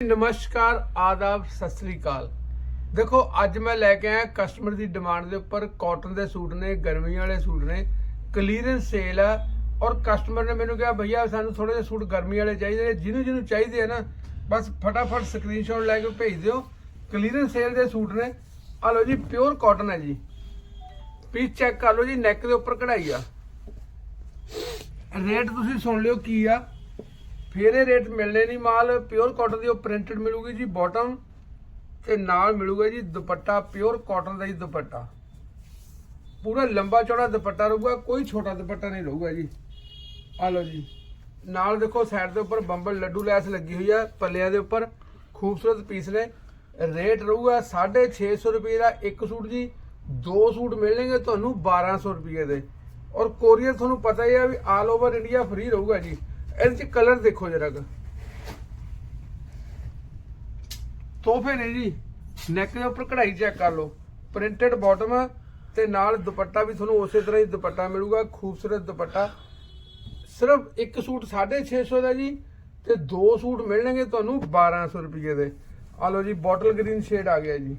ਨਮਸਕਾਰ, ਆਦਾਬ, ਸਤਿ ਸ੍ਰੀ ਅਕਾਲ। ਦੇਖੋ, ਅੱਜ ਮੈਂ ਲੈ ਕੇ ਆਇਆ ਕਸਟਮਰ ਦੀ ਡਿਮਾਂਡ ਦੇ ਉੱਪਰ ਕਾਟਨ ਦੇ ਸੂਟ ਨੇ ਗਰਮੀ ਵਾਲੇ ਸੂਟ ਨੇ ਕਲੀਅਰੈਂਸ ਸੇਲ ਆ ਔਰ ਕਸਟਮਰ ਨੇ ਮੈਨੂੰ ਕਿਹਾ, ਭਈਆ, ਸਾਨੂੰ ਥੋੜੇ ਜਿਹੇ ਸੂਟ ਗਰਮੀ ਵਾਲੇ ਚਾਹੀਦੇ ਨੇ, ਜਿਹਨੂੰ ਜਿਹਨੂੰ ਚਾਹੀਦੇ ਆ ਨਾ, ਬਸ ਫਟਾਫਟ ਸਕਰੀਨਸ਼ਾਟ ਲੈ ਕੇ ਭੇਜ ਦਿਓ। ਕਲੀਅਰੈਂਸ ਸੇਲ ਦੇ ਸੂਟ ਨੇ। ਆ ਲਓ ਜੀ ਪਿਓਰ ਕਾਟਨ ਹੈ ਜੀ। ਪੀਸ ਚੈੱਕ ਕਰ ਲਓ ਜੀ ਨੈਕ ਦੇ ਉੱਪਰ ਕਢਾਈ ਆ। ਰੇਟ ਤੁਸੀਂ ਸੁਣ ਲਿਓ ਕੀ ਆ। ਫਿਰ ਇਹ ਰੇਟ ਮਿਲਣੇ ਨਹੀਂ ਮਾਲ ਪਿਓਰ ਕਾਟਨ ਦੀ ਉਹ ਪ੍ਰਿੰਟਡ ਮਿਲੂਗੀ ਜੀ ਬਾਟਮ ਤੇ ਨਾਲ ਮਿਲੂਗਾ ਜੀ ਦੁਪੱਟਾ ਪਿਓਰ ਕਾਟਨ ਦਾ ਹੀ ਦੁਪੱਟਾ। ਪੂਰਾ ਲੰਬਾ ਚੌੜਾ ਦੁਪੱਟਾ ਰਹੂਗਾ, ਕੋਈ ਛੋਟਾ ਦੁਪੱਟਾ ਨਹੀਂ ਰਹੂਗਾ ਜੀ। ਆ ਲਓ ਜੀ। ਨਾਲ ਦੇਖੋ ਸਾਈਡ ਦੇ ਉੱਪਰ ਬੰਬਲ ਲੱਡੂ ਲੈਸ ਲੱਗੀ ਹੋਈ ਆ, ਪੱਲਿਆਂ ਦੇ ਉੱਪਰ। ਖੂਬਸੂਰਤ ਪੀਸ ਨੇ। ਰੇਟ ਰਹੂਗਾ 650 ਰੁਪਏ ਦਾ ਇੱਕ ਸੂਟ ਜੀ। ਦੋ ਸੂਟ ਮਿਲਣਗੇ ਤੁਹਾਨੂੰ 1200 ਰੁਪਏ ਦੇ। ਔਰ ਕੋਰੀਅਰ ਤੁਹਾਨੂੰ ਪਤਾ ਹੀ ਆ ਵੀ ਆਲ ਓਵਰ ਇੰਡੀਆ ਫ੍ਰੀ ਰਹੂਗਾ ਜੀ। ਇਹਦੇ ਚ ਕਲਰ ਦੇਖੋ ਜਰਾ ਕੁ। ਤੋਹਫੇ ਨੇ ਜੀ। ਨੈਕ ਦੇ ਉੱਪਰ ਕਢਾਈ ਚੈੱਕ ਕਰ ਲਓ। ਪ੍ਰਿੰਟਡ ਬਾਟਮ ਤੇ ਨਾਲ ਦੁਪੱਟਾ ਵੀ ਤੁਹਾਨੂੰ ਉਸੇ ਤਰ੍ਹਾਂ ਹੀ ਦੁਪੱਟਾ ਮਿਲੂਗਾ, ਖੂਬਸੂਰਤ ਦੁਪੱਟਾ। ਸਿਰਫ ਇੱਕ ਸੂਟ 650 ਦਾ ਜੀ ਤੇ ਦੋ ਸੂਟ ਮਿਲਣਗੇ ਤੁਹਾਨੂੰ 1200 ਰੁਪਏ ਦੇ। ਆ ਲਓ ਜੀ ਬੋਟਲ ਗ੍ਰੀਨ ਸ਼ੇਡ ਆ ਗਿਆ ਜੀ।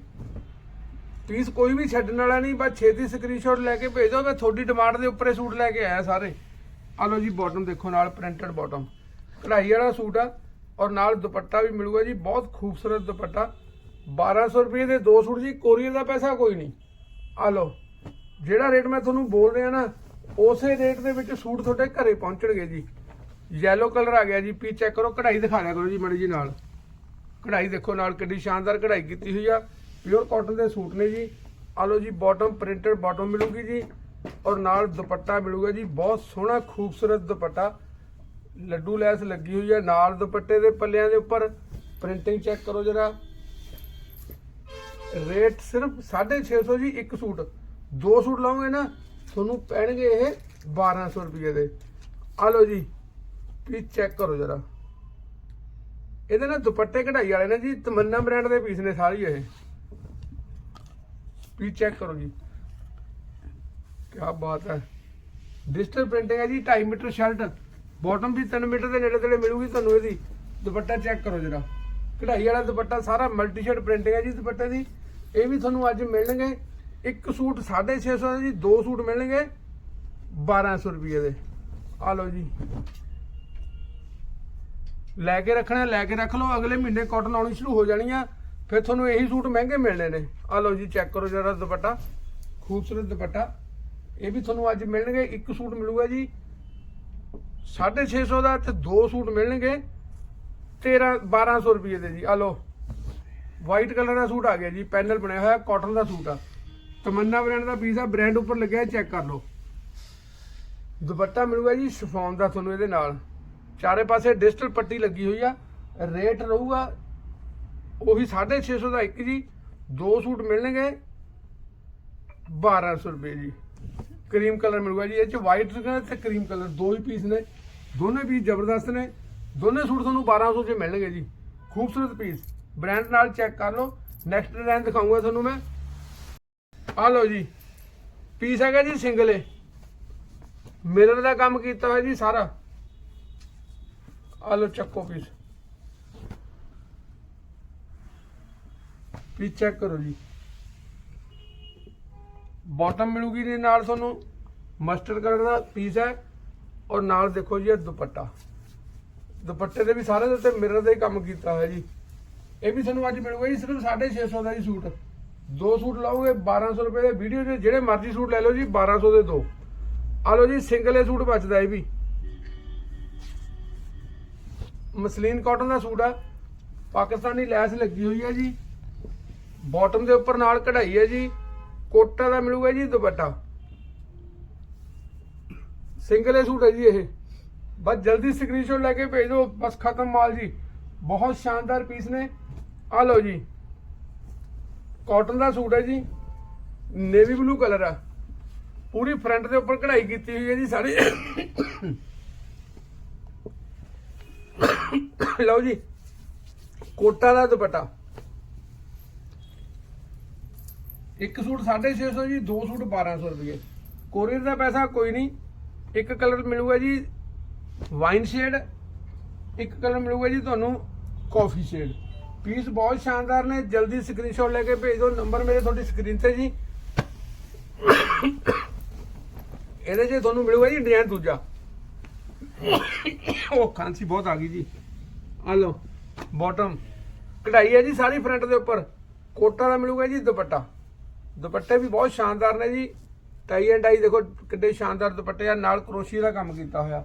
ਪੀਸ ਕੋਈ ਵੀ ਛੱਡਣ ਵਾਲਾ ਨਹੀਂ, ਬਸ ਛੇਤੀ ਸਕਰੀਨਸ਼ਾਟ ਲੈ ਕੇ ਭੇਜੋ ਮੈਂ ਤੁਹਾਡੀ ਡਿਮਾਂਡ ਦੇ ਉੱਪਰ ਸੂਟ ਲੈ ਕੇ ਆਇਆ ਸਾਰੇ। ਆ ਲਓ ਜੀ ਬਾਟਮ ਦੇਖੋ ਨਾਲ ਪ੍ਰਿੰਟਡ ਬਾਟਮ ਕਢਾਈ ਵਾਲਾ ਸੂਟ ਆ ਔਰ ਨਾਲ ਦੁਪੱਟਾ ਵੀ ਮਿਲੂਗਾ ਜੀ, ਬਹੁਤ ਖੂਬਸੂਰਤ ਦੁਪੱਟਾ। 1200 ਰੁਪਏ ਦੇ ਦੋ ਸੂਟ ਜੀ, ਕੋਰੀਅਰ ਦਾ ਪੈਸਾ ਕੋਈ ਨਹੀਂ। ਆ ਲਓ, ਜਿਹੜਾ ਰੇਟ ਮੈਂ ਤੁਹਾਨੂੰ ਬੋਲ ਰਿਹਾ ਨਾ, ਉਸੇ ਰੇਟ ਦੇ ਵਿੱਚ ਸੂਟ ਤੁਹਾਡੇ ਘਰੇ ਪਹੁੰਚਣਗੇ ਜੀ। ਯੈਲੋ ਕਲਰ ਆ ਗਿਆ ਜੀ ਪੀ ਚੈੱਕ ਕਰੋ, ਕਢਾਈ ਦਿਖਾ ਲਿਆ ਕਰੋ ਜੀ ਮੜੀ ਜੀ ਨਾਲ। ਕਢਾਈ ਦੇਖੋ ਨਾਲ ਕਿੰਨੀ ਸ਼ਾਨਦਾਰ ਕਢਾਈ ਕੀਤੀ ਹੋਈ ਆ। ਪਿਓਰ ਕਾਟਨ ਦੇ ਸੂਟ ਨੇ ਜੀ। ਆ ਲਓ ਜੀ ਬਾਟਮ ਪ੍ਰਿੰਟਡ ਬਾਟਮ ਮਿਲੂਗੀ ਜੀ। ਔਰ ਨਾਲ ਦੁਪੱਟਾ ਮਿਲੂਗਾ ਜੀ, ਬਹੁਤ ਸੋਹਣਾ ਖੂਬਸੂਰਤ ਦੁਪੱਟਾ। ਲੱਡੂ ਲੈਸ ਲੱਗੀ ਹੋਈ ਹੈ, ਨਾਲ ਦੁਪੱਟੇ ਦੇ ਪੱਲਿਆਂ ਦੇ ਉੱਪਰ। ਪ੍ਰਿੰਟਿੰਗ ਚੈੱਕ ਕਰੋ ਜਰਾ। ਰੇਟ ਸਿਰਫ 650 ਜੀ, ਇੱਕ ਸੂਟ। ਦੋ ਸੂਟ ਲਾਉਂਗੇ ਨਾ, ਤੁਹਾਨੂੰ ਪੈਣਗੇ ਇਹ 1200 ਰੁਪਏ ਦੇ। ਆ ਲਓ ਜੀ ਪੀਸ ਚੈੱਕ ਕਰੋ ਜਰਾ। ਇਹਦੇ ਨਾਲ ਦੁਪੱਟੇ ਕਢਾਈ ਵਾਲੇ ਨੇ ਜੀ, ਤਮੰਨਾ ਬ੍ਰਾਂਡ ਦੇ ਪੀਸ ਨੇ ਸਾਰੀ ਇਹ। ਪੀਸ ਚੈੱਕ ਕਰੋ ਜੀ। ਕੀ ਬਾਤ ਹੈ। ਡਿਜੀਟਲ ਪ੍ਰਿੰਟਿੰਗ ਹੈ ਜੀ 2.5 ਮੀਟਰ ਸ਼ਰਟ ਬਾਟਮ ਵੀ 3 ਮੀਟਰ ਦੇ ਨੇੜੇ ਤੇੜੇ ਮਿਲੂਗੀ ਤੁਹਾਨੂੰ ਇਹਦੀ। ਦੁਪੱਟਾ ਚੈੱਕ ਕਰੋ ਜਰਾ। ਕਢਾਈ ਵਾਲਾ ਦੁਪੱਟਾ ਸਾਰਾ ਮਲਟੀ ਸ਼ੇਡ ਪ੍ਰਿੰਟਿੰਗ ਹੈ ਜੀ ਦੁਪੱਟੇ ਦੀ। ਇਹ ਵੀ ਤੁਹਾਨੂੰ ਅੱਜ ਮਿਲਣਗੇ। ਇੱਕ ਸੂਟ 650 ਦਾ ਜੀ, ਦੋ ਸੂਟ ਮਿਲਣਗੇ। 1200 ਰੁਪਏ ਦੇ। ਆ ਲਓ ਜੀ। ਲੈ ਕੇ ਰੱਖਣਾ, ਲੈ ਕੇ ਰੱਖ ਲਓ। ਅਗਲੇ ਮਹੀਨੇ ਕਾਟਨ ਆਉਣੀ ਸ਼ੁਰੂ ਹੋ ਜਾਣੀ ਆ। ਫਿਰ ਤੁਹਾਨੂੰ ਇਹੀ ਸੂਟ ਮਹਿੰਗੇ ਮਿਲਣੇ ਨੇ। ਆ ਲਓ ਜੀ ਚੈੱਕ ਕਰੋ ਜਰਾ ਦੁਪੱਟਾ। ਖੂਬਸੂਰਤ ਦੁਪੱਟਾ। ਇਹ ਵੀ ਤੁਹਾਨੂੰ ਅੱਜ ਮਿਲਣਗੇ, ਇੱਕ ਸੂਟ ਮਿਲੂਗਾ ਜੀ। 650 ਦਾ ਤੇ ਦੋ ਸੂਟ ਮਿਲਣਗੇ 13 1200 ਰੁਪਏ ਦੇ ਜੀ। ਆ ਲਓ ਵਾਈਟ ਕਲਰ ਦਾ ਸੂਟ ਆ ਗਿਆ ਜੀ, ਪੈਨਲ ਬਣਿਆ ਹੋਇਆ ਕਾਟਨ ਦਾ ਸੂਟ ਆ। ਤਮੰਨਾ ਬ੍ਰਾਂਡ ਦਾ ਪੀਸ ਆ ਬ੍ਰਾਂਡ ਉੱਪਰ ਲੱਗਿਆ ਚੈੱਕ ਕਰ ਲਓ। ਦੁਪੱਟਾ ਮਿਲੂਗਾ ਜੀ, ਸ਼ਿਫੋਨ ਦਾ ਤੁਹਾਨੂੰ ਇਹਦੇ ਨਾਲ। ਚਾਰੇ ਪਾਸੇ ਡਿਜੀਟਲ ਪੱਟੀ ਲੱਗੀ ਹੋਈ ਆ ਰੇਟ ਰਹੂਗਾ ਉਹੀ 650 ਦਾ ਇੱਕ ਜੀ, ਦੋ ਸੂਟ ਮਿਲਣਗੇ 1200 ਰੁਪਏ ਜੀ। ਕਰੀਮ ਕਲਰ ਮਿਲੂਗਾ ਜੀ, ਇਹ ਚ ਵਾਈਟ ਤੇ ਕਰੀਮ ਕਲਰ, ਦੋ ਹੀ ਪੀਸ ਨੇ, ਦੋਨੇ ਪੀਸ ਜ਼ਬਰਦਸਤ ਨੇ, ਦੋਨੇ ਸੂਟ ਤੁਹਾਨੂੰ 1200 ਚ ਮਿਲਣਗੇ ਜੀ। ਖੂਬਸੂਰਤ ਪੀਸ ਬ੍ਰਾਂਡ ਨਾਲ ਚੈੱਕ ਕਰ ਲਓ ਨੈਕਸਟ ਡਿਜ਼ਾਈਨ ਦਿਖਾਉਂਗਾ ਤੁਹਾਨੂੰ ਮੈਂ। ਆ ਲਓ ਜੀ ਪੀਸ ਹੈਗਾ ਜੀ ਸਿੰਗਲ ਏ ਮਿਰਰ ਦਾ ਕੰਮ ਕੀਤਾ ਹੋਇਆ ਜੀ ਸਾਰਾ। ਆ ਲਓ ਚੱਕੋ ਪੀਸ ਪੀਸ ਚੈੱਕ ਕਰੋ ਜੀ। ਬਾਟਮ ਮਿਲੂਗੀ ਜੀ ਨਾਲ ਤੁਹਾਨੂੰ ਮਸਟਰਡ ਕਲਰ ਦਾ ਪੀਸ ਹੈ ਔਰ ਨਾਲ ਦੇਖੋ ਜੀ ਇਹ ਦੁਪੱਟਾ। ਦੁਪੱਟੇ ਦੇ ਵੀ ਸਾਰੇ ਦੇ ਉੱਤੇ ਮਿਰਰ ਦਾ ਹੀ ਕੰਮ ਕੀਤਾ ਹੋਇਆ ਜੀ। ਇਹ ਵੀ ਤੁਹਾਨੂੰ ਅੱਜ ਮਿਲੂਗਾ ਜੀ, ਸਿਰਫ 650 ਦਾ ਜੀ ਸੂਟ। ਦੋ ਸੂਟ ਲਾਓਗੇ 1200 ਰੁਪਏ ਦੇ ਵੀਡੀਓ ਦੇ, ਜਿਹੜੇ ਮਰਜ਼ੀ ਸੂਟ ਲੈ ਲਓ ਜੀ 1200 ਦੇ ਦੋ। ਆ ਲਓ ਜੀ ਸਿੰਗਲ ਇਹ ਸੂਟ ਬਚਦਾ ਇਹ ਵੀ। ਮਸਲੀਨ ਕਾਟਨ ਦਾ ਸੂਟ ਆ। ਪਾਕਿਸਤਾਨੀ ਲੈਸ ਲੱਗੀ ਹੋਈ ਹੈ ਜੀ। ਬਾਟਮ ਦੇ ਉੱਪਰ ਨਾਲ ਕਢਾਈ ਹੈ ਜੀ। ਕੋਟਾ ਦਾ ਮਿਲੂਗਾ ਜੀ ਦੁਪੱਟਾ। ਸਿੰਗਲ ਇਹ ਸੂਟ ਹੈ ਜੀ ਇਹ। ਬਸ ਜਲਦੀ ਸਕਰੀਨਸ਼ਾਟ ਲੈ ਕੇ ਭੇਜ ਦਿਓ, ਬਸ ਖਤਮ ਮਾਲ ਜੀ। ਬਹੁਤ ਸ਼ਾਨਦਾਰ ਪੀਸ ਨੇ। ਆ ਲਓ ਜੀ। ਕਾਟਨ ਦਾ ਸੂਟ ਹੈ ਜੀ। ਨੇਵੀ ਬਲੂ ਕਲਰ ਆ। ਪੂਰੀ ਫਰੰਟ ਦੇ ਉੱਪਰ ਕਢਾਈ ਕੀਤੀ ਹੋਈ ਹੈ ਜੀ ਸਾਰੀ। ਲਓ ਜੀ। ਕੋਟਾ ਦਾ ਦੁਪੱਟਾ। ਇੱਕ ਸੂਟ 650 ਜੀ, ਦੋ ਸੂਟ 1200 ਰੁਪਏ। ਕੋਰੀਅਰ ਦਾ ਪੈਸਾ ਕੋਈ ਨਹੀਂ। ਇੱਕ ਕਲਰ ਮਿਲੂਗਾ ਜੀ, ਵਾਈਨ ਸ਼ੇਡ। ਇੱਕ ਕਲਰ ਮਿਲੂਗਾ ਜੀ ਤੁਹਾਨੂੰ ਕਾਫੀ ਸ਼ੇਡ। ਪੀਸ ਬਹੁਤ ਸ਼ਾਨਦਾਰ ਨੇ, ਜਲਦੀ ਸਕਰੀਨਸ਼ਾਟ ਲੈ ਕੇ ਭੇਜ ਦਿਓ। ਨੰਬਰ ਮੇਰੇ ਤੁਹਾਡੀ ਸਕਰੀਨ ਤੇ ਜੀ। ਇਹਦੇ 'ਚ ਤੁਹਾਨੂੰ ਮਿਲੂਗਾ ਜੀ ਡਿਜ਼ਾਈਨ ਦੂਜਾ। ਉਹ ਖਾਂਸੀ ਬਹੁਤ ਆ ਗਈ ਜੀ। ਆ ਲਓ ਬਾਟਮ ਕਢਾਈ ਹੈ ਜੀ ਸਾਰੀ ਫਰੰਟ ਦੇ ਉੱਪਰ। ਕੋਟਾ ਦਾ ਮਿਲੂਗਾ ਜੀ ਦੁਪੱਟਾ। ਦੁਪੱਟੇ ਵੀ ਬਹੁਤ ਸ਼ਾਨਦਾਰ ਨੇ ਜੀ। ਟਾਈ ਐਂਡ ਆਈ ਦੇਖੋ ਕਿੱਡੇ ਸ਼ਾਨਦਾਰ ਦੁਪੱਟੇ ਆ, ਨਾਲ ਕਰੋਸ਼ੀਏ ਦਾ ਕੰਮ ਕੀਤਾ ਹੋਇਆ।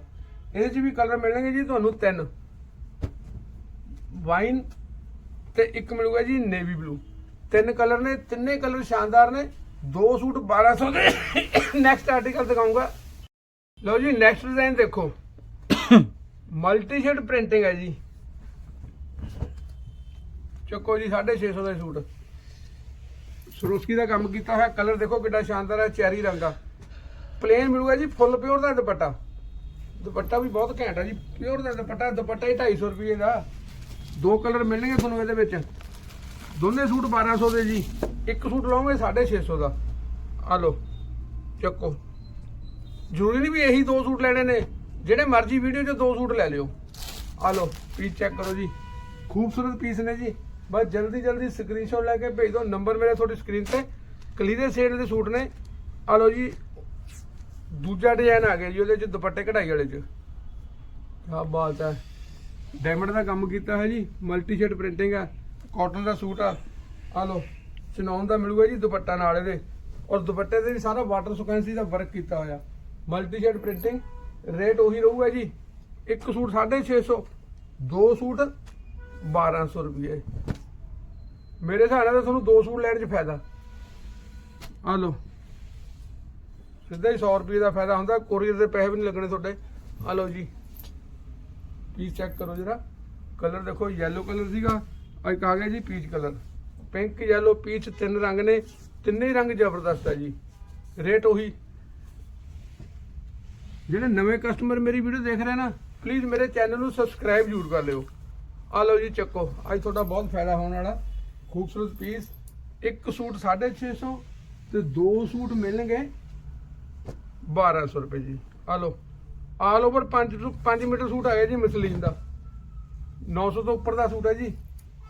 ਇਹਦੇ 'ਚ ਵੀ ਕਲਰ ਮਿਲਣਗੇ ਜੀ ਤੁਹਾਨੂੰ ਤਿੰਨ। ਵਾਈਨ ਤੇ ਇੱਕ ਮਿਲੂਗਾ ਜੀ ਨੇਵੀ ਬਲੂ ਤਿੰਨ ਕਲਰ ਨੇ, ਤਿੰਨੇ ਕਲਰ ਸ਼ਾਨਦਾਰ ਨੇ। ਦੋ ਸੂਟ 1200 ਦੇ। ਨੈਕਸਟ ਆਰਟੀਕਲ ਦਿਖਾਉਂਗਾ ਲਓ ਜੀ ਨੈਕਸਟ ਡਿਜ਼ਾਈਨ ਦੇਖੋ। ਮਲਟੀ ਸ਼ੇਡ ਪ੍ਰਿੰਟਿੰਗ ਹੈ ਜੀ। ਚੱਕੋ ਜੀ 650 ਦਾ ਇਹ ਸੂਟ। ਸਰੋਸਕੀ ਦਾ ਕੰਮ ਕੀਤਾ ਹੋਇਆ ਕਲਰ ਦੇਖੋ ਕਿੰਨਾ ਸ਼ਾਨਦਾਰ ਹੈ, ਚੈਰੀ ਰੰਗ ਆ ਪਲੇਨ ਮਿਲੂਗਾ ਜੀ ਫੁੱਲ ਪਿਓਰ ਦਾ ਦੁਪੱਟਾ। ਦੁਪੱਟਾ ਵੀ ਬਹੁਤ ਘੈਂਟ ਹੈ ਜੀ ਪਿਓਰ ਦਾ ਦੁਪੱਟਾ ਦੁਪੱਟਾ ਹੀ 250 ਰੁਪਏ ਦਾ। ਦੋ ਕਲਰ ਮਿਲਣਗੇ ਤੁਹਾਨੂੰ ਇਹਦੇ ਵਿੱਚ। ਦੋਨੇ ਸੂਟ 1200 ਦੇ ਜੀ। ਇੱਕ ਸੂਟ ਲਓਗੇ 650 ਦਾ। ਆ ਲਓ, ਚੱਕੋ। ਜ਼ਰੂਰੀ ਨਹੀਂ ਵੀ ਇਹੀ ਦੋ ਸੂਟ ਲੈਣੇ ਨੇ, ਜਿਹੜੇ ਮਰਜ਼ੀ ਵੀਡੀਓ 'ਚ ਦੋ ਸੂਟ ਲੈ ਲਿਓ। ਆ ਲਓ ਪੀਸ ਚੈੱਕ ਕਰੋ ਜੀ। ਖੂਬਸੂਰਤ ਪੀਸ ਨੇ ਜੀ। ਬਸ ਜਲਦੀ ਜਲਦੀ ਸਕਰੀਨਸ਼ਾਟ ਲੈ ਕੇ ਭੇਜ ਦਿਓ। ਨੰਬਰ ਮੇਰੇ ਤੁਹਾਡੀ ਸਕਰੀਨ ਤੇ। ਕਲੀਅਰ ਸੇਡ ਦੇ ਸੂਟ ਨੇ। ਆ ਲਓ ਜੀ, ਦੂਜਾ ਡਿਜ਼ਾਈਨ ਆ ਗਿਆ ਜੀ ਉਹਦੇ 'ਚ, ਦੁਪੱਟੇ ਕਢਾਈ ਵਾਲੇ 'ਚ। ਕੀ ਬਾਤ ਹੈ। ਡਾਇਮੰਡ ਦਾ ਕੰਮ ਕੀਤਾ ਹੈ ਜੀ ਮਲਟੀ ਸ਼ੇਡ ਪ੍ਰਿੰਟਿੰਗ ਆ ਕਾਟਨ ਦਾ ਸੂਟ ਆ। ਆ ਲਓ ਚਨੌਨ ਦਾ ਮਿਲੂਗਾ ਜੀ ਦੁਪੱਟਾ ਨਾਲ ਇਹਦੇ। ਔਰ ਦੁਪੱਟੇ ਤੇ ਵੀ ਸਾਰਾ ਵਾਟਰ ਸੁਕੈਂਸੀ ਦਾ ਵਰਕ ਕੀਤਾ ਹੋਇਆ। ਮਲਟੀ ਸ਼ੇਡ ਪ੍ਰਿੰਟਿੰਗ ਰੇਟ ਉਹੀ ਰਹੂਗਾ ਜੀ। ਇੱਕ ਸੂਟ 650 ਦੋ ਸੂਟ 1200 ਰੁਪਏ। ਮੇਰੇ ਹਿਸਾਬ ਨਾਲ ਤਾਂ ਤੁਹਾਨੂੰ ਦੋ ਸੂਟ ਲੈਣ 'ਚ ਫਾਇਦਾ। ਆ ਲਓ। ਸਿੱਧਾ ਹੀ 100 ਰੁਪਏ ਦਾ ਫਾਇਦਾ ਹੁੰਦਾ ਕੋਰੀਅਰ ਦੇ ਪੈਸੇ ਵੀ ਨਹੀਂ ਲੱਗਣੇ ਤੁਹਾਡੇ। ਆ ਲਓ ਜੀ। ਪੀਸ ਚੈੱਕ ਕਰੋ ਜਰਾ। ਕਲਰ ਦੇਖੋ, yellow ਕਲਰ ਸੀਗਾ। ਆ ਇੱਕ ਆ ਗਿਆ ਜੀ peach colour pink yellow peach ਤਿੰਨ ਰੰਗ ਨੇ। ਤਿੰਨੇ ਰੰਗ ਜ਼ਬਰਦਸਤ ਹੈ ਜੀ। ਰੇਟ ਉਹੀ। ਜਿਹੜੇ ਨਵੇਂ ਕਸਟਮਰ ਮੇਰੀ ਵੀਡੀਓ ਦੇਖ ਰਹੇ ਨਾ ਪਲੀਜ਼ ਮੇਰੇ ਚੈਨਲ ਨੂੰ ਸਬਸਕ੍ਰਾਈਬ ਜ਼ਰੂਰ ਕਰ ਲਿਓ। ਆ ਲਓ ਜੀ ਚੱਕੋ। ਅੱਜ ਤੁਹਾਡਾ ਬਹੁਤ ਫਾਇਦਾ ਹੋਣ ਵਾਲਾ। ਖੂਬਸੂਰਤ ਪੀਸ ਇੱਕ ਸੂਟ 650 ਤੇ ਦੋ ਸੂਟ ਮਿਲਣਗੇ 1200 ਰੁਪਏ ਜੀ। ਆ ਲਓ। ਆਲ ਓਵਰ 5 5 ਮੀਟਰ ਸੂਟ ਆਇਆ ਜੀ ਮਸਲੀਨ ਦਾ। 900 ਤੋਂ ਉੱਪਰ ਦਾ ਸੂਟ ਹੈ ਜੀ।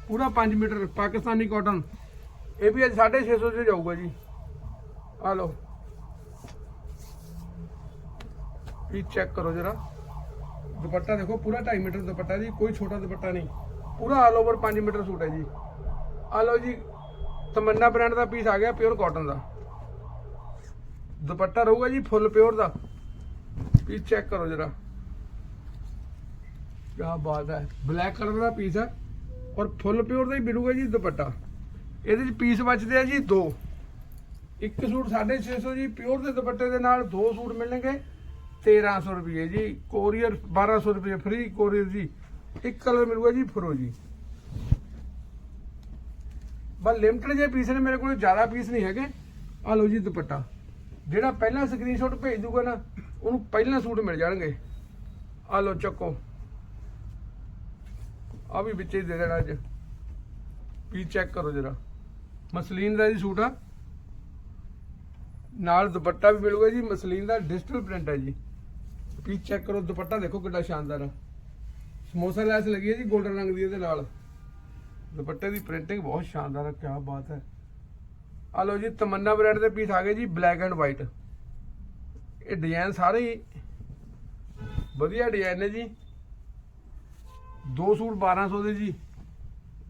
ਪੂਰਾ 5 ਮੀਟਰ ਪਾਕਿਸਤਾਨੀ ਕਾਟਨ ਇਹ ਵੀ ਅੱਜ 650 ਚ ਜਾਊਗਾ ਜੀ। ਆ ਲਓ। ਪੀ ਚੈੱਕ ਕਰੋ ਜਰਾ। ਦੁਪੱਟਾ ਦੇਖੋ, ਪੂਰਾ 2.5 ਮੀਟਰ ਦੁਪੱਟਾ ਜੀ, ਕੋਈ ਛੋਟਾ ਦੁਪੱਟਾ ਨਹੀਂ। ਪੂਰਾ ਆਲ ਓਵਰ 5 ਮੀਟਰ ਸੂਟ ਹੈ ਜੀ। ਆ ਲਓ ਜੀ, ਤਮੰਨਾ ਬ੍ਰਾਂਡ ਦਾ ਪੀਸ ਆ ਗਿਆ ਪਿਓਰ ਕਾਟਨ ਦਾ। ਦੁਪੱਟਾ ਰਹੂਗਾ ਜੀ ਫੁੱਲ ਪਿਓਰ ਦਾ। ਪੀਸ ਚੈੱਕ ਕਰੋ ਜਰਾ। ਕੀ ਬਾਤ ਹੈ ਬਲੈਕ ਕਲਰ ਦਾ ਪੀਸ ਹੈ ਔਰ ਫੁੱਲ ਪਿਓਰ ਦਾ ਹੀ ਮਿਲੂਗਾ ਜੀ ਦੁਪੱਟਾ। ਇਹਦੇ ਚ ਪੀਸ ਬਚਦੇ ਆ ਜੀ ਦੋ। ਇੱਕ ਸੂਟ 650 ਜੀ ਪਿਓਰ ਦੇ ਦੁਪੱਟੇ ਦੇ ਨਾਲ ਦੋ ਸੂਟ ਮਿਲਣਗੇ 1300 ਰੁਪਏ ਜੀ। ਕੋਰੀਅਰ 1200 ਰੁਪਏ ਫ੍ਰੀ ਕੋਰੀਅਰ ਜੀ। ਇੱਕ ਕਲਰ ਮਿਲੂਗਾ ਜੀ ਫਰੋਜੀ। ਬਸ ਲਿਮਟਡ ਜੇ ਪੀਸ ਨੇ, ਮੇਰੇ ਕੋਲ ਜ਼ਿਆਦਾ ਪੀਸ ਨਹੀਂ ਹੈਗੇ। ਆ ਲਓ ਜੀ ਦੁਪੱਟਾ। ਜਿਹੜਾ ਪਹਿਲਾਂ ਸਕਰੀਨਸ਼ਾਟ ਭੇਜ ਦੂਗਾ ਨਾ, ਉਹਨੂੰ ਪਹਿਲਾਂ ਸੂਟ ਮਿਲ ਜਾਣਗੇ। ਆ ਲਓ ਚੱਕੋ। ਆ ਵੀ ਵਿੱਚੇ ਹੀ ਦੇ ਦੇਣਾ ਅੱਜ। ਵੀ ਚੈੱਕ ਕਰੋ ਜਰਾ। ਮਸਲੀਨ ਦਾ ਜੀ ਸੂਟ ਆ। ਨਾਲ ਦੁਪੱਟਾ ਵੀ ਮਿਲੂਗਾ ਜੀ। ਮਸਲੀਨ ਦਾ ਡਿਜੀਟਲ ਪ੍ਰਿੰਟ ਹੈ ਜੀ। ਵੀ ਚੈੱਕ ਕਰੋ ਦੁਪੱਟਾ, ਦੇਖੋ ਕਿੰਨਾ ਸ਼ਾਨਦਾਰ ਆ। ਸਮੋਸਾ ਲੈਸ ਲੱਗੀ ਹੈ ਜੀ 골ਡਨ ਰੰਗ ਦੀ ਇਹਦੇ ਨਾਲ। ਦੁਪੱਟੇ ਦੀ ਪ੍ਰਿੰਟਿੰਗ ਬਹੁਤ ਸ਼ਾਨਦਾਰ ਹੈ ਕੀ ਬਾਤ ਹੈ। ਆ ਲਓ ਜੀ, ਤਮੰਨਾ ਬ੍ਰਾਂਡ ਦੇ ਪੀਸ ਆ ਗਏ ਜੀ ਬਲੈਕ ਐਂਡ ਵਾਈਟ ਇਹ ਡਿਜ਼ਾਈਨ ਸਾਰੇ ਵਧੀਆ ਡਿਜ਼ਾਈਨ ਨੇ ਜੀ। ਦੋ ਸੂਟ 1200 ਦੇ ਜੀ।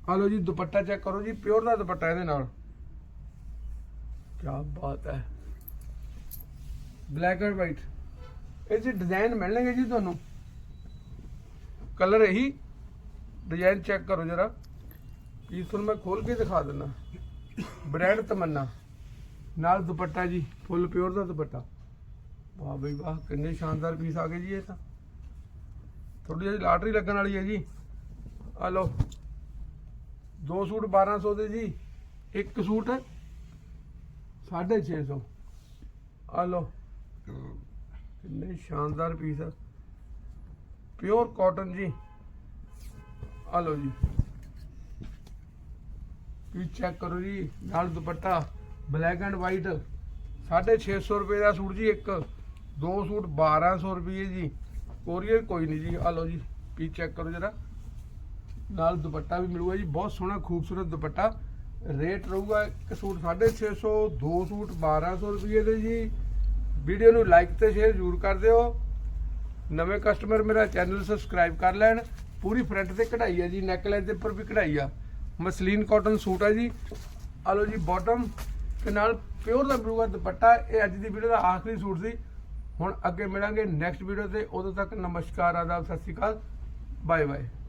ਆ ਲਓ ਜੀ, ਦੁਪੱਟਾ ਚੈੱਕ ਕਰੋ ਜੀ ਪਿਓਰ ਦਾ ਦੁਪੱਟਾ ਇਹਦੇ ਨਾਲ। ਕੀ ਬਾਤ ਹੈ। ਬਲੈਕ ਐਂਡ ਵਾਈਟ ਇਹ ਜੀ ਡਿਜ਼ਾਈਨ ਮਿਲਣਗੇ ਜੀ ਤੁਹਾਨੂੰ। ਕਲਰ ਇਹੀ। ਡਿਜ਼ਾਈਨ ਚੈੱਕ ਕਰੋ ਜਰਾ। ਪੀਸ ਤੁਹਾਨੂੰ ਮੈਂ ਖੋਲ ਕੇ ਦਿਖਾ ਦਿੰਦਾ। ਬ੍ਰਾਂਡ ਤਮੰਨਾ। ਨਾਲ ਦੁਪੱਟਾ ਜੀ, ਫੁੱਲ ਪਿਓਰ ਦਾ ਦੁਪੱਟਾ। ਵਾਹ ਬਈ ਵਾਹ, ਕਿੰਨੇ ਸ਼ਾਨਦਾਰ ਪੀਸ ਆ ਗਏ ਜੀ ਇਹ ਤਾਂ। ਥੋੜੀ ਜਿਹੀ ਲਾਟਰੀ ਲੱਗਣ ਵਾਲੀ ਹੈ ਜੀ। ਆ ਲਓ। ਦੋ ਸੂਟ 1200 ਦੇ ਜੀ, ਇੱਕ ਸੂਟ 650 ਆ ਲਓ। ਕਿੰਨੇ ਸ਼ਾਨਦਾਰ ਪੀਸ ਆ। ਪਿਓਰ ਕਾਟਨ ਜੀ। ਆ ਲਓ ਜੀ। ਪੀਸ ਚੈੱਕ ਕਰੋ ਜੀ, ਨਾਲ ਦੁਪੱਟਾ ਬਲੈਕ ਐਂਡ ਵਾਈਟ 650 ਰੁਪਏ ਦਾ ਸੂਟ ਜੀ ਇੱਕ, ਦੋ ਸੂਟ 1200 ਰੁਪਏ ਜੀ ਕੋਰੀਅਰ ਕੋਈ ਨਹੀਂ ਜੀ ਆ ਲਓ ਜੀ ਪੀਸ ਚੈੱਕ ਕਰੋ ਜਰਾ, ਨਾਲ ਦੁਪੱਟਾ ਵੀ ਮਿਲੂਗਾ ਜੀ, ਬਹੁਤ ਸੋਹਣਾ ਖੂਬਸੂਰਤ ਦੁਪੱਟਾ ਰੇਟ ਰਹੂਗਾ ਇੱਕ ਸੂਟ 650 ਦੋ ਸੂਟ 1200 ਰੁਪਏ ਦੇ ਜੀ, ਵੀਡੀਓ ਨੂੰ ਲਾਈਕ ਤੇ ਸ਼ੇਅਰ ਜ਼ਰੂਰ ਕਰ ਦਿਓ, ਨਵੇਂ ਕਸਟਮਰ ਮੇਰਾ ਚੈਨਲ ਸਬਸਕ੍ਰਾਈਬ ਕਰ ਲੈਣ, ਪੂਰੀ ਫਰੰਟ ਤੇ ਕਢਾਈ ਹੈ ਜੀ ਨੈਕ ਲਾਈਨ ਦੇ ਉੱਪਰ ਵੀ ਕਢਾਈ ਆ ਮਸਲੀਨ ਕਾਟਨ ਸੂਟ ਹੈ ਜੀ। ਆ ਲਓ ਜੀ ਬਾਟਮ ਤੇ ਨਾਲ ਪਿਓਰ ਦਾ ਮਿਲੂਗਾ ਦੁਪੱਟਾ ਇਹ ਅੱਜ ਦੀ ਵੀਡੀਓ ਦਾ ਆਖਰੀ ਸੂਟ ਸੀ। ਹੁਣ ਅੱਗੇ ਮਿਲਾਂਗੇ ਨੈਕਸਟ ਵੀਡੀਓ ਤੇ। ਉਦੋਂ ਤੱਕ ਨਮਸਕਾਰ, ਆਦਾਬ, ਸਤਿ ਸ਼੍ਰੀ ਅਕਾਲ। Bye bye